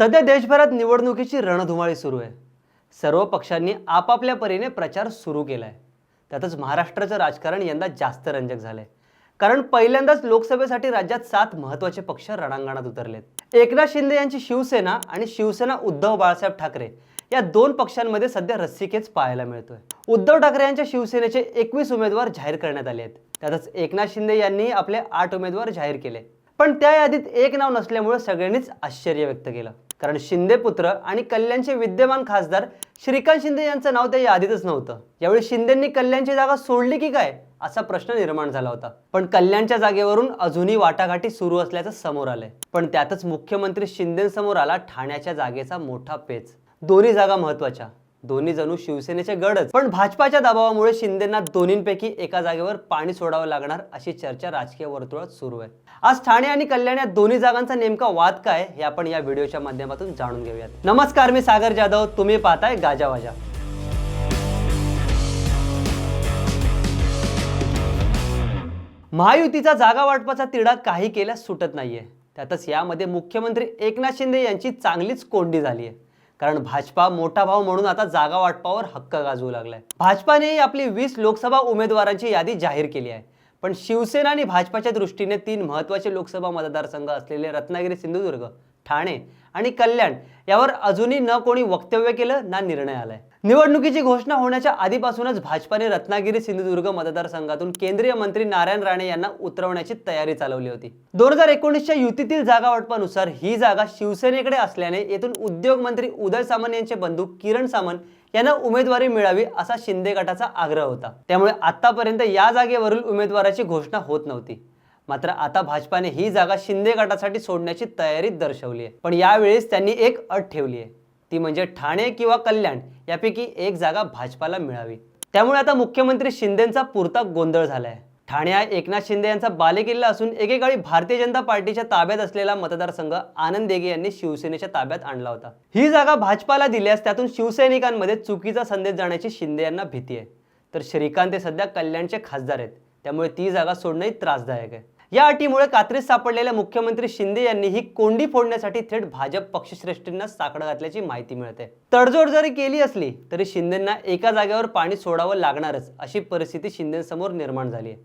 सध्या देशभरात निवडणुकीची रणधुमाळी सुरू आहे. सर्व पक्षांनी आपापल्या परीने प्रचार सुरू केला आहे त्यातच महाराष्ट्राचं राजकारण यंदा जास्त रंजक झालंय. कारण पहिल्यांदाच लोकसभेसाठी राज्यात सात महत्त्वाचे पक्ष रणांगणात उतरलेत. एकनाथ शिंदे यांची शिवसेना आणि शिवसेना उद्धव बाळासाहेब ठाकरे या दोन पक्षांमध्ये सध्या रस्सीखेच पाहायला मिळतोय. उद्धव ठाकरे यांच्या शिवसेनेचे एकवीस उमेदवार जाहीर करण्यात आले आहेत. त्यातच एकनाथ शिंदे यांनी आपले आठ उमेदवार जाहीर केले. पण त्या यादीत एक नाव नसल्यामुळे सगळ्यांनीच आश्चर्य व्यक्त केलं. कारण शिंदे पुत्र आणि कल्याणचे विद्यमान खासदार श्रीकांत शिंदे यांचं नाव त्या यादीतच नव्हतं. यावेळी शिंदेंनी कल्याणची जागा सोडली की काय? असा प्रश्न निर्माण झाला होता. पण कल्याणच्या जागेवरून अजूनही वाटाघाटी सुरू असल्याचं समोर आलंय. पण त्यातच मुख्यमंत्री शिंदेसमोर आला ठाण्याच्या जागेचा मोठा पेच. दोन्ही जागा महत्त्वाच्या दोन्ही जणू शिवसेनेचे गडच. पण भाजपाच्या दबावामुळे शिंदेना दोन्हींपैकी एका जागेवर पाणी सोडावं लागणार अशी चर्चा राजकीय वर्तुळात सुरू आहे. आज ठाणे आणि कल्याण या दोन्ही जागांचा नेमका वाद काय हे आपण या व्हिडिओच्या माध्यमातून जाणून घेऊयात. नमस्कार मी सागर जाधव. तुम्ही पाहताय गाजावाजा महायुतीचा जागा वाटपाचा तिढा काही केल्यास सुटत नाहीये. त्यातच यामध्ये मुख्यमंत्री एकनाथ शिंदे यांची चांगलीच कोंडी झाली आहे कारण भाजपा मोठा भाव म्हणून आता जागा वाटपावर हक्क गाजवू लागलाय. भाजपाने आपली वीस लोकसभा उमेदवारांची यादी जाहीर केली आहे. पण शिवसेना आणि भाजपाच्या दृष्टीने तीन महत्त्वाचे लोकसभा मतदारसंघ असलेले रत्नागिरी सिंधुदुर्ग ठाणे आणि कल्याण यावर अजूनही न कोणी वक्तव्य केलं ना निर्णय आलाय. निवडणुकीची घोषणा होण्याच्या आधीपासूनच भाजपाने रत्नागिरी सिंधुदुर्ग मतदारसंघातून केंद्रीय मंत्री नारायण राणे यांना उतरवण्याची तयारी चालवली होती. दोन हजार एकोणीसच्या युतीतील जागा वाटपानुसार ही जागा शिवसेनेकडे असल्याने येथून उद्योग मंत्री उदय सामंत यांचे बंधू किरण सामंत यांना उमेदवारी मिळावी असा शिंदे गटाचा आग्रह होता. त्यामुळे आतापर्यंत या जागेवरील उमेदवाराची घोषणा होत नव्हती. मात्र आता भाजपाने ही जागा शिंदे गटासाठी सोडण्याची तयारी दर्शवली आहे. पण यावेळेस त्यांनी एक अट ठेवली आहे. ती म्हणजे ठाणे किंवा कल्याण यापैकी एक जागा भाजपाला मिळावी. त्यामुळे आता मुख्यमंत्री शिंदेचा पुरता गोंधळ झालाय. ठाणे हा एकनाथ शिंदे यांचा बालेकिल्ला असून एकेकाळी भारतीय जनता पार्टीच्या ताब्यात असलेला मतदारसंघ आनंद देगे यांनी शिवसेनेच्या ताब्यात आणला होता. ही जागा भाजपाला दिल्यास त्यातून शिवसैनिकांमध्ये चुकीचा संदेश जाण्याची शिंदे यांना भीती आहे. तर श्रीकांत हे सध्या कल्याणचे खासदार आहेत. त्यामुळे ती जागा सोडणंही त्रासदायक आहे. या अटीमुळे कात्रीत सापडलेल्या मुख्यमंत्री शिंदे यांनी ही कोंडी फोडण्यासाठी थेट भाजप पक्षश्रेष्ठींना साकडं घातल्याची माहिती मिळते. तडजोड जरी केली असली तरी शिंदेंना एका जागेवर पाणी सोडावं लागणारच अशी परिस्थिती शिंदेसमोर निर्माण झाली आहे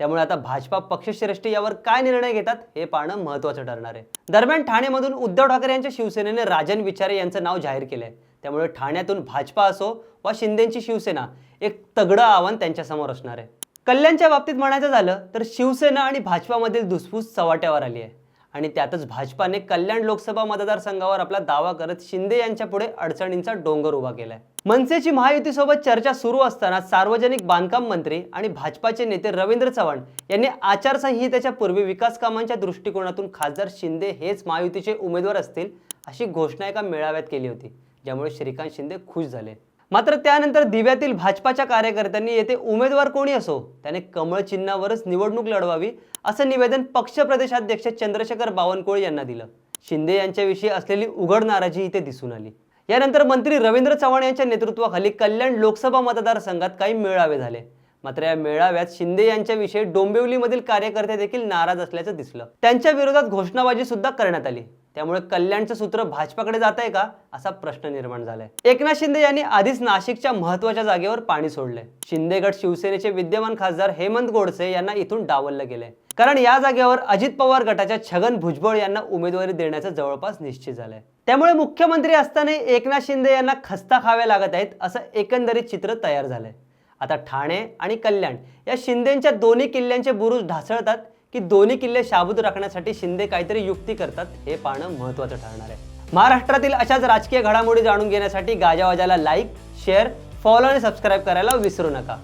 त्यामुळे आता भाजपा पक्षश्रेष्ठी यावर काय निर्णय घेतात हे पाहणं महत्त्वाचं ठरणार आहे. दरम्यान ठाणेमधून उद्धव ठाकरे यांच्या शिवसेनेने राजन विचारे यांचं नाव जाहीर केलंय. त्यामुळे ठाण्यातून भाजपा असो वा शिंदेची शिवसेना एक तगडं आव्हान त्यांच्यासमोर असणार आहे. कल्याणच्या बाबतीत म्हणायचं झालं तर शिवसेना आणि भाजपामधील धुसफूस चव्हाट्यावर आली आहे. आणि त्यातच भाजपाने कल्याण लोकसभा मतदारसंघावर आपला दावा करत शिंदे यांच्या पुढे अडचणींचा डोंगर उभा केलाय. मनसेची महायुतीसोबत चर्चा सुरू असताना सार्वजनिक बांधकाम मंत्री आणि भाजपाचे नेते रवींद्र चव्हाण यांनी आचारसंहितेच्या पूर्वी विकास कामांच्या दृष्टिकोनातून खासदार शिंदे हेच महायुतीचे उमेदवार असतील अशी घोषणा एका मेळाव्यात केली होती ज्यामुळे श्रीकांत शिंदे खुश झाले. मात्र त्यानंतर दिव्यातील भाजपाच्या कार्यकर्त्यांनी येथे उमेदवार कोणी असो त्याने कमळ चिन्हावरच निवडणूक लढवावी असं निवेदन पक्ष प्रदेशाध्यक्ष चंद्रशेखर बावनकुळे यांना दिलं. शिंदे यांच्याविषयी असलेली उघड नाराजी इथे दिसून आली. यानंतर मंत्री रवींद्र चव्हाण यांच्या नेतृत्वाखाली कल्याण लोकसभा मतदारसंघात काही मेळावे झाले. मात्र या मेळाव्यात शिंदे यांच्याविषयी डोंबिवलीमधील कार्यकर्ते देखील नाराज असल्याचं दिसलं. त्यांच्या विरोधात घोषणाबाजी सुद्धा करण्यात आली. त्यामुळे कल्याणचं सूत्र भाजपाकडे जात आहे का असा प्रश्न निर्माण झालाय. एकनाथ शिंदे यांनी आधीच नाशिकच्या महत्त्वाच्या जागेवर पाणी सोडले शिंदेगड शिवसेनेचे विद्यमान खासदार हेमंत गोडसे यांना इथून डावललं गेलंय. कारण या जागेवर अजित पवार गटाच्या छगन भुजबळ यांना उमेदवारी देण्याचं जवळपास निश्चित झालंय. त्यामुळे मुख्यमंत्री असताना एकनाथ शिंदे यांना खस्ता खाव्या लागत आहेत असं एकंदरीत चित्र तयार झालंय. आता ठाणे आणि कल्याण या शिंदेच्या दोन्ही किल्ल्यांचे बुरुज ढासळतात की दोन्ही किल्ले शाबूत राखण्यासाठी शिंदे काहीतरी युक्ती करतात हे पाहणं महत्त्वाचं ठरणार आहे. महाराष्ट्रातील अशाच राजकीय घडामोडी जाणून घेण्यासाठी गाजावाजाला लाईक शेअर फॉलो आणि सबस्क्राईब करायला विसरू नका.